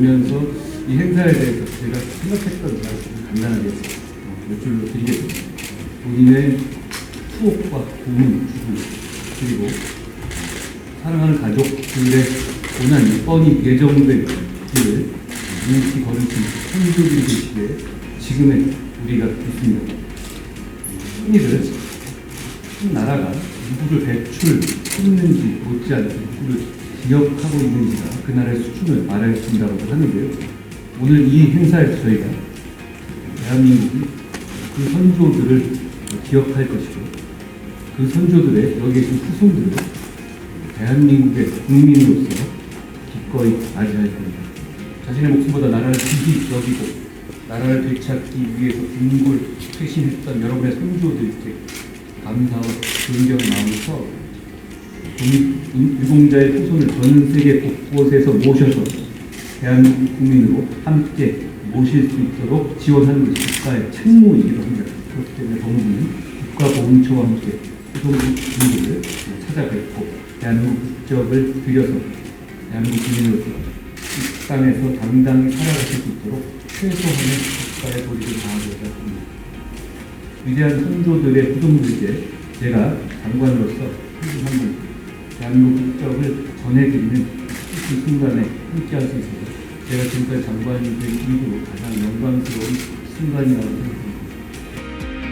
오면서 이 행사에 대해서 제가 생각했던 말씀을 간단하게 어, 몇 줄로 드리겠습니다. 본인의 추억과 고민, 그리고 사랑하는 가족들의 고난이 뻔히 예정된 길을 묵묵히 걸으신 선조들이 계시기에 지금의 우리가 있습니다. 흔히들 한 나라가 누구를 배출했는지 못지않게 누구를 기억하고 있는지가 그 나라의 수준을 말해준다고 하는데요. 오늘 이 행사에서 저희가 대한민국이 그 선조들을 기억할 것이고 그 선조들의 여기 계신 후손들을 대한민국의 국민으로서 기꺼이 맞이할 겁니다. 자신의 목숨보다 나라를 귀히 여기고 나라를 되찾기 위해서 궁골 퇴신했던 여러분의 선조들께 감사와 존경의 마음에서 유공자의 후손을 전 세계 곳곳에서 모셔서 대한민국 국민으로 함께 모실 수 있도록 지원하는 것이 국가의 책무이기도 합니다. 그렇기 때문에 정부는 국가보훈처와 함께 후손분들을 찾아뵙고 대한민국 국적을 들여서 대한민국 국민으로서 이 땅에서 당당히 살아가실 수 있도록 최소한의 국가의 도리를 다하고자 합니다. 위대한 선조들의 후손들께 제가 장관으로서 한분 대한민국 국적을 전해드리는 이 순간에 함께할 수 있어서 제가 지금까지 장관이 된 이후로 가장 영광스러운 순간이라고 생각합니다.